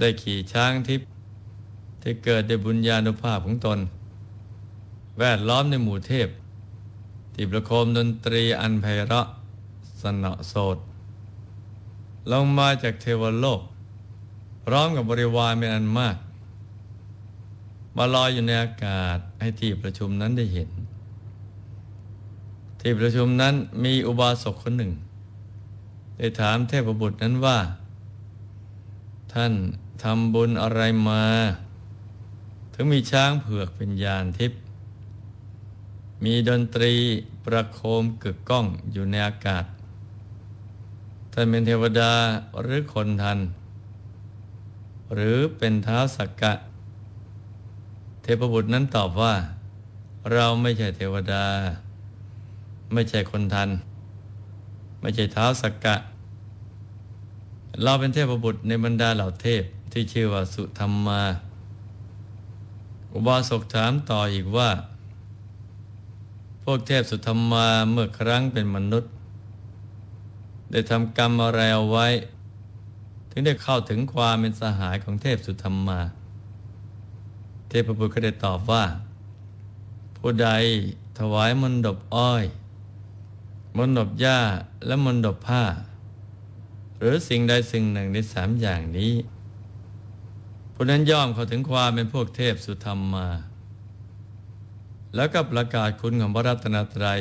ได้ขี่ช้างทิพย์ที่เกิดในบุญญาณุภาพของตน แวดล้อมในหมู่เทพ ที่ประโคมดนตรีอันไพเราะสนอโสดลงมาจากเทวโลก พร้อมกับบริวารเป็นอันมาก มาลอยอยู่ในอากาศให้ที่ประชุมนั้นได้เห็น ที่ประชุมนั้นมีอุบาสกคนหนึ่ง ได้ถามเทพบุตรนั้นว่า ท่าน ทำบุญอะไรมา ถึงมีช้างเผือกเป็นยานทิพย์มีดนตรีประโคมกึกก้องอยู่ในอากาศท่านเป็นเทวดาหรือคนทัน หรือเป็นเท้าสักกะ เทพบุตรนั้นตอบว่า เราไม่ใช่เทวดา ไม่ใช่คนทัน ไม่ใช่เท้าสักกะ เราเป็นเทพบุตรในบรรดาเหล่าเทพ ที่ชื่อว่าสุธรรมา อุบาสกถามต่ออีกว่า พวกเทพสุธรรมาเมื่อครั้งเป็นมนุษย์ ได้ทำกรรมอะไรเอาไว้ ถึงได้เข้าถึงความเป็นสหายของเทพสุธรรมมาเทพบุตรก็ได้ตอบว่า ผู้ใดถวายมนดบอ้อย มนดบหญ้าและมนดบผ้า หรือสิ่งใดสิ่งหนึ่งในสามอย่างนี้ ผู้นั้นย่อมเข้าถึงความเป็นพวกเทพสุธรรมมา แล้วก็ประกาศคุณของพระรัตนตรัย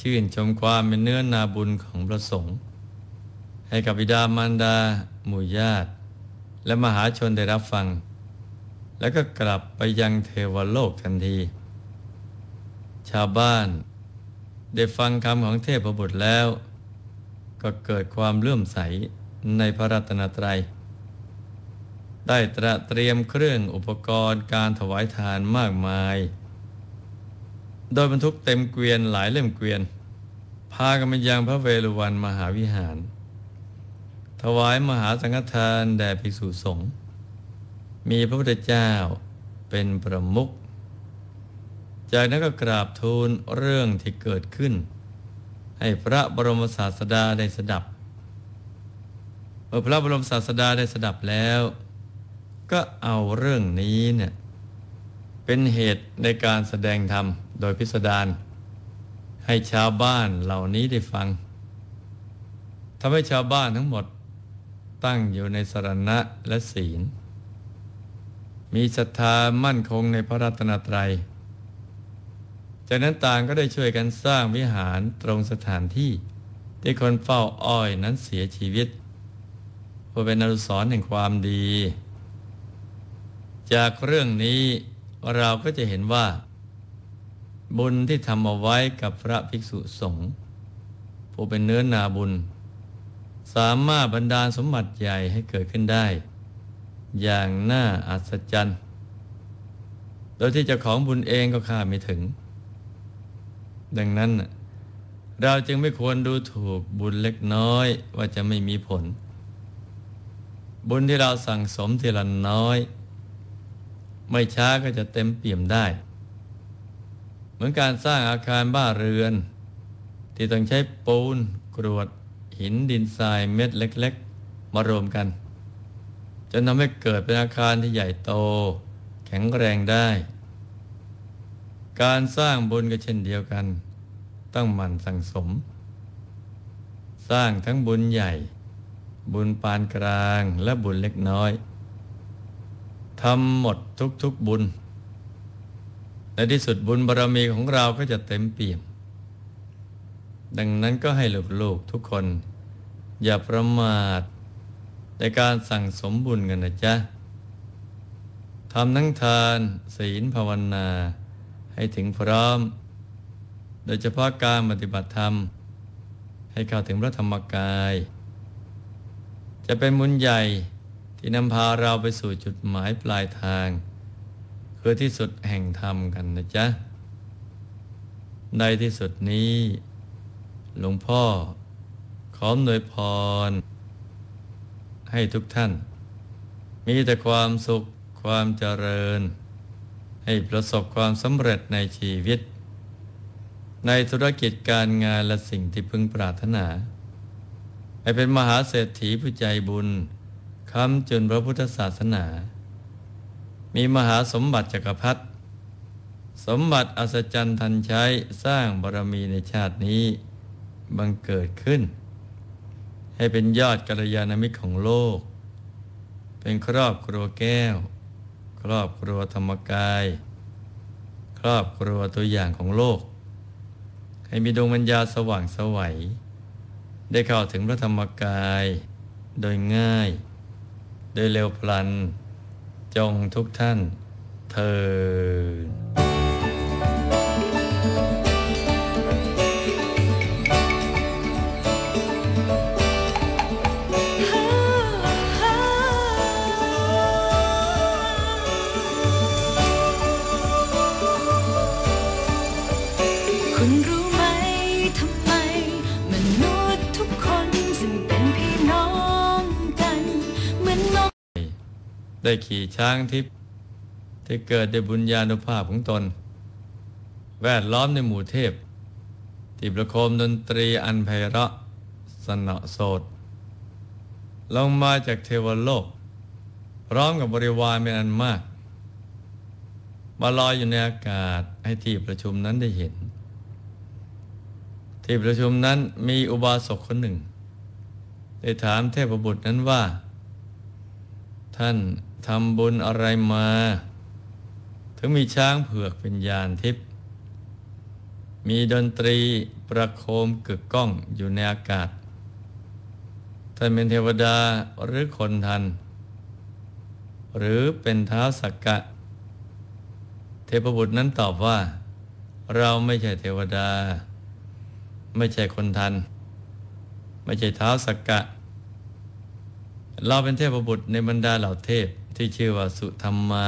ชื่นชมความเป็นเนื้อนาบุญของพระสงฆ์ให้กับบิดามารดา หมู่ญาติ และมหาชนได้รับฟัง แล้วก็กลับไปยังเทวโลกทันที ชาวบ้านได้ฟังคำของเทพบุตรแล้ว ก็เกิดความเลื่อมใสในพระรัตนตรัย ได้ตระเตรียมเครื่องอุปกรณ์การถวายทานมากมาย โดยบรรทุกเต็มเกวียนหลายเล่มเกวียน พากันไปยังพระเวฬุวันมหาวิหาร ถวายมหาสังฆทานแด่ภิกษุสงฆ์ มีพระพุทธเจ้าเป็นประมุข จากนั้นก็กราบทูลเรื่องที่เกิดขึ้น ให้พระบรมศาสดาได้สดับ เมื่อพระบรมศาสดาได้สดับแล้ว ก็เอาเรื่องนี้เนี่ยเป็นเหตุในการแสดงธรรมโดยพิสดารให้ชาวบ้านเหล่านี้ได้ฟังทำให้ชาวบ้านทั้งหมดตั้งอยู่ในสรณะและศีล มีศรัทธามั่นคงในพระรัตนตรัย จากนั้นต่างก็ได้ช่วยกันสร้างวิหารตรงสถานที่ที่คนเฝ้าอ้อยนั้นเสียชีวิตเพื่อเป็นอนุสรณ์แห่งความดี จากเรื่องนี้เราก็จะเห็นว่า บุญที่ทำเอาไว้กับพระภิกษุสงฆ์ผู้เป็นเนื้อนาบุญ สามารถบรรดาสมบัติใหญ่ให้เกิดขึ้นได้ อย่างน่าอัศจรรย์ โดยที่เจ้าของบุญเองก็คาดไม่ถึง ดังนั้นเราจึงไม่ควรดูถูกบุญเล็กน้อยว่าจะไม่มีผล บุญที่เราสั่งสมทีละน้อย ไม่ช้าก็จะเต็มเปี่ยมได้ เหมือนการสร้างอาคารบ้านเรือน ที่ต้องใช้ปูนกรวด หินดินทรายเม็ดเล็ก ๆ มารวมกันจนทำให้เกิดเป็นอาคารที่ใหญ่โต แข็งแรงได้ การสร้างบุญก็เช่นเดียวกัน ต้องหมั่นสั่งสม สร้างทั้งบุญใหญ่ บุญปานกลางและบุญเล็กน้อย ทำหมดทุกๆบุญ ในที่สุดบุญบารรมีของเราก็จะเต็มเปี่ยม ดังนั้นก็ให้ลูกๆทุกคน อย่าประมาทในการสั่งสมบุญกันนะจ๊ะทำทั้งทานศีลภาวนาให้ถึงพร้อม โดยเฉพาะการปฏิบัติธรรม ให้เข้าถึงพระธรรมกาย จะเป็นบุญใหญ่ ที่นำพาเราไปสู่จุดหมายปลายทาง คือที่สุดแห่งธรรมกันนะจ๊ะ ในที่สุดนี้ หลวงพ่อ ขอหนวยพร ให้ทุกท่าน มีแต่ความสุขความเจริญ ให้ประสบความสำเร็จในชีวิต ในธุรกิจการงานและสิ่งที่พึงปรารถนา ให้เป็นมหาเศรษฐีผู้ใจบุญ ค้ำจุนพระพุทธศาสนา มีมหาสมบัติจักรพรรดิสมบัติอัศจรรย์ทันใช้สร้างบารมีในชาตินี้บังเกิดขึ้น ให้เป็นยอดกัลยาณมิตรของโลก เป็นครอบครัวแก้ว ครอบครัวธรรมกาย ครอบครัวตัวอย่างของโลก ให้มีดวงวิญญาสว่างสวัย ได้เข้าถึงพระธรรมกายโดยง่าย โดยเร็วพลัน จงทุกท่านเธอ ได้ขี่ช้างทิพย์ที่เกิดในบุญญาณุภาพของตน แวดล้อมในหมู่เทพ ที่ประโคมดนตรีอันไพเราะสนอโสดลงมาจากเทวโลก พร้อมกับบริวารเป็นอันมาก มาลอยอยู่ในอากาศให้ที่ประชุมนั้นได้เห็น ที่ประชุมนั้นมีอุบาสกคนหนึ่ง ได้ถามเทพบุตรนั้นว่า ท่าน ทำบุญอะไรมา ถึงมีช้างเผือกเป็นยานทิพย์มีดนตรีประโคมกึกก้องอยู่ในอากาศท่านเป็นเทวดาหรือคนทัน หรือเป็นเท้าสักกะ เทพบุตรนั้นตอบว่า เราไม่ใช่เทวดา ไม่ใช่คนทัน ไม่ใช่เท้าสักกะ เราเป็นเทพบุตรในบรรดาเหล่าเทพ ที่ชื่อว่าสุธรรมา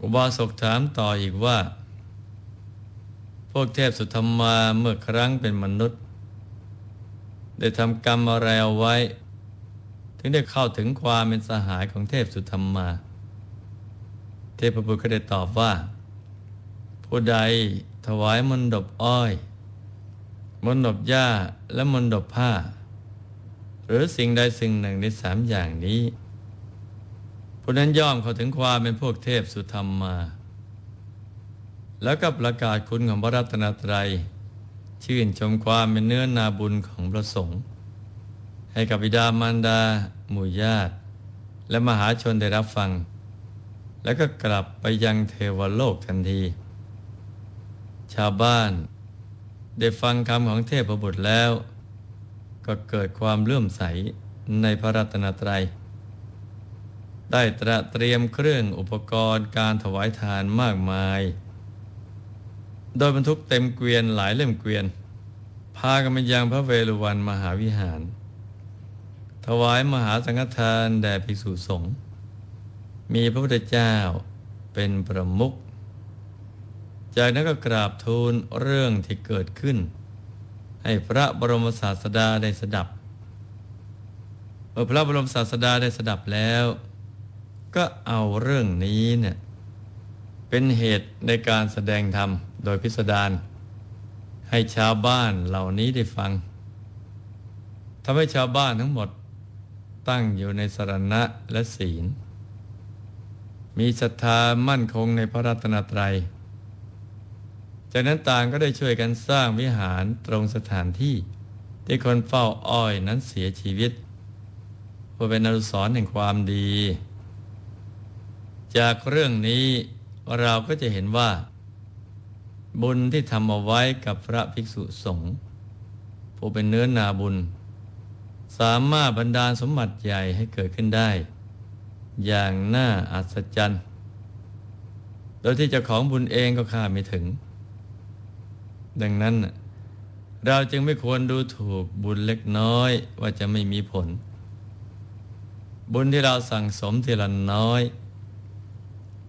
อุบาสกถามต่ออีกว่า พวกเทพสุธรรมาเมื่อครั้งเป็นมนุษย์ ได้ทำกรรมอะไรเอาไว้ ถึงได้เข้าถึงความเป็นสหายของเทพสุธรรมมาเทพบุตรก็ได้ตอบว่า ผู้ใดถวายมนดบอ้อย มนดบหญ้าและมนดบผ้า หรือสิ่งใดสิ่งหนึ่งในสามอย่างนี้ ผู้นั้นย่อมเข้าถึงความเป็นพวกเทพสุธรรมมา แล้วก็ประกาศคุณของพระรัตนตรัย ชื่นชมความเป็นเนื้อนาบุญของพระสงฆ์ให้กับบิดามารดา หมู่ญาติ และมหาชนได้รับฟัง แล้วก็กลับไปยังเทวโลกทันที ชาวบ้านได้ฟังคำของเทพบุตรแล้ว ก็เกิดความเลื่อมใสในพระรัตนตรัย ได้ตระเตรียมเครื่องอุปกรณ์การถวายทานมากมาย โดยบรรทุกเต็มเกวียนหลายเล่มเกวียน พากันไปยังพระเวฬุวันมหาวิหาร ถวายมหาสังฆทานแด่ภิกษุสงฆ์ มีพระพุทธเจ้าเป็นประมุข จากนั้นก็กราบทูลเรื่องที่เกิดขึ้น ให้พระบรมศาสดาได้สดับ เมื่อพระบรมศาสดาได้สดับแล้ว ก็เอาเรื่องนี้เนี่ยเป็นเหตุในการแสดงธรรมโดยพิสดารให้ชาวบ้านเหล่านี้ได้ฟังทำให้ชาวบ้านทั้งหมดตั้งอยู่ในสรณะและศีล มีศรัทธามั่นคงในพระรัตนตรัย จากนั้นต่างก็ได้ช่วยกันสร้างวิหารตรงสถานที่ที่คนเฝ้าอ้อยนั้นเสียชีวิตเพื่อเป็นอนุสรณ์แห่งความดี จากเรื่องนี้เราก็จะเห็นว่า บุญที่ทำเอาไว้กับพระภิกษุสงฆ์ผู้เป็นเนื้อนาบุญ สามารถบรรดาสมบัติใหญ่ให้เกิดขึ้นได้ อย่างน่าอัศจรรย์ โดยที่เจ้าของบุญเองก็คาดไม่ถึง ดังนั้นเราจึงไม่ควรดูถูกบุญเล็กน้อยว่าจะไม่มีผล บุญที่เราสั่งสมทีละน้อย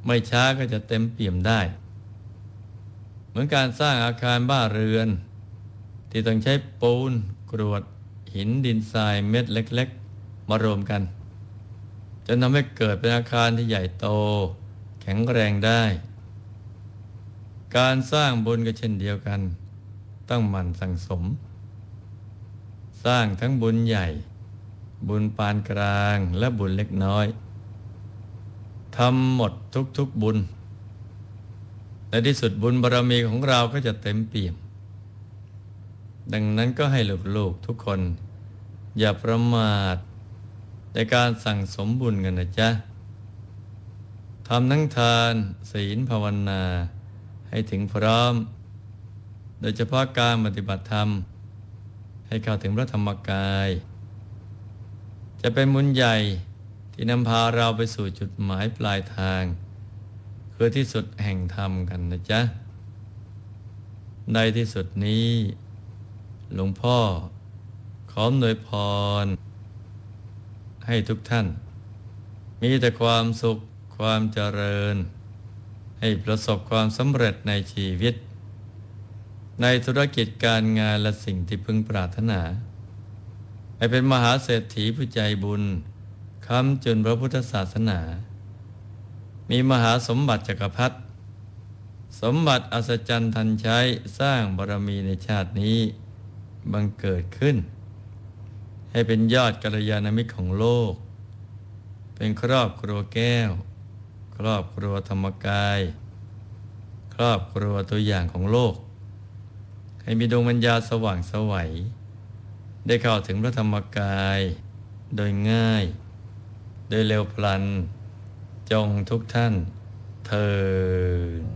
ไม่ช้าก็จะเต็มเปี่ยมได้ เหมือนการสร้างอาคารบ้านเรือน ที่ต้องใช้ปูนกรวด หินดินทรายเม็ดเล็ก ๆ มารวมกันจนทำให้เกิดเป็นอาคารที่ใหญ่โต แข็งแรงได้ การสร้างบุญก็เช่นเดียวกัน ต้องหมั่นสั่งสม สร้างทั้งบุญใหญ่ บุญปานกลางและบุญเล็กน้อย ทำหมดทุกๆบุญ ในที่สุดบุญบารรมีของเราก็จะเต็มเปี่ยม ดังนั้นก็ให้ลูกๆทุกคน อย่าประมาทในการสั่งสมบุญกันนะจ๊ะทำทั้งทานศีลภาวนาให้ถึงพร้อม โดยเฉพาะการปฏิบัติธรรม ให้เข้าถึงพระธรรมกาย จะเป็นบุญใหญ่ ที่นำพาเราไปสู่จุดหมายปลายทาง คือที่สุดแห่งธรรมกันนะจ๊ะ ในที่สุดนี้ หลวงพ่อ ขอหนวยพร ให้ทุกท่าน มีแต่ความสุขความเจริญ ให้ประสบความสำเร็จในชีวิต ในธุรกิจการงานและสิ่งที่พึงปรารถนา ให้เป็นมหาเศรษฐีผู้ใจบุญ คำจุนพระพุทธศาสนา มีมหาสมบัติจักรพรรดิสมบัติอัศจรรย์ทันใช้สร้างบารมีในชาตินี้บังเกิดขึ้น ให้เป็นยอดกัลยาณมิตรของโลก เป็นครอบครัวแก้ว ครอบครัวธรรมกาย ครอบครัวตัวอย่างของโลก ให้มีดวงวิญญาสว่างสวัย ได้เข้าถึงพระธรรมกายโดยง่าย โดยเร็วพลัน จงทุกท่านเธอ